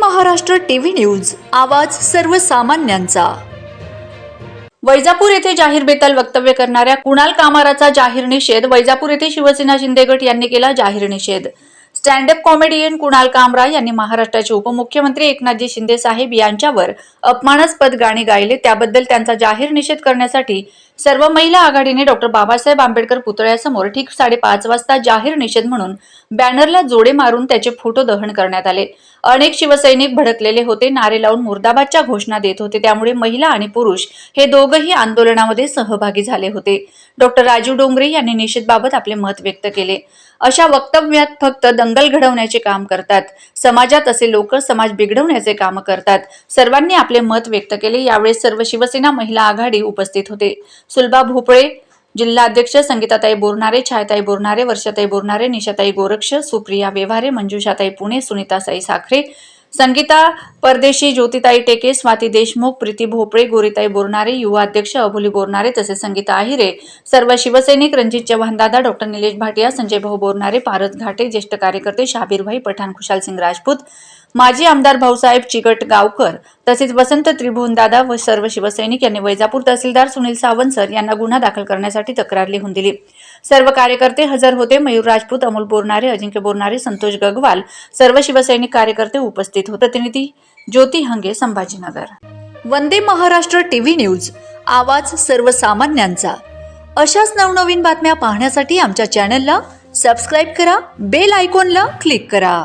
Maharashtra TV news आवाज सर्वसामान्यांचा. वैजापूर येथे जाहीर बेताल वक्तव्य करणाऱ्या कुणाल कामाराचा जाहीर निषेध वैजापूर येथे शिवसेना शिंदे गट यांनी केला जाहीर निषेध. Stand up comedian Kunal Kamra यांनी महाराष्ट्राचे उपमुख्यमंत्री एकनाथजी शिंदे साहेब यांच्यावर अपमानास्पद गाणे गायले. त्याबद्दल त्यांचा जाहीर निषेध करण्यासाठी सर्व महिला आघाडीने डॉक्टर बाबासाहेब आंबेडकर पुतळ्यासमोर ठीक साडेपाच वाजता जाहीर निषेध म्हणून बॅनरला जोडे मारून त्याचे फोटो दहन करण्यात आले. अनेक शिवसैनिक भडकलेले होते. नारे लावून मुर्दाबादच्या घोषणा देत होते. त्यामुळे महिला आणि पुरुष हे दोघंही आंदोलनामध्ये सहभागी झाले होते. डॉक्टर राजू डोंगरे यांनी निषेधबाबत आपले मत व्यक्त केले. अशा वक्तव्यात फक्त दंग दंगल घडवण्याचे काम करतात. समाजात असे लोक समाज बिघडवण्याचे काम करतात. सर्वांनी आपले मत व्यक्त केले. यावेळी सर्व शिवसेना महिला आघाडी उपस्थित होते. सुलभा भोपळे जिल्हा अध्यक्ष संगीताताई बोरणारे छायाताई बोरणारे वर्षाताई बोरणारे निशाताई गोरक्ष सुप्रिया व्यवहारे मंजुषाताई पुणे सुनीतासाई साखरे संगीता परदेशी ज्योतिताई टेके स्वाती देशमुख प्रीती भोपळे गोरीताई बोरणारे युवा अध्यक्ष अभोली बोरणारे तसेच संगीता आहिरे सर्व शिवसैनिक रणजित चव्हाणदादा डॉक्टर निलेश भाटिया संजय भाऊ बोरणारे पारस घाटे ज्येष्ठ कार्यकर्ते शाबीरभाई पठाण खुशाल सिंग राजपूत माजी आमदार भाऊसाहेब चिकट गावकर तसेच वसंत त्रिभुवनदादा व सर्व शिवसैनिक यांनी वैजापूर तहसीलदार सुनील सावंत सर यांना गुन्हा दाखल करण्यासाठी तक्रार लिहून दिली. सर्व कार्यकर्ते हजर होते. मयूर राजपूत अमोल बोरणारे अजिंक्य बोरणारे संतोष गगवाल सर्व शिवसैनिक कार्यकर्ते उपस्थित होते. प्रतिनिधी Jyoti Hange Sambhajinagar. Vande Maharashtra TV news. आवाज सर्वसामान्यांचा. अशाच नवनवीन बातम्या पाहण्यासाठी आमच्या चॅनलला सबस्क्राईब करा बेल आयकॉनला क्लिक करा.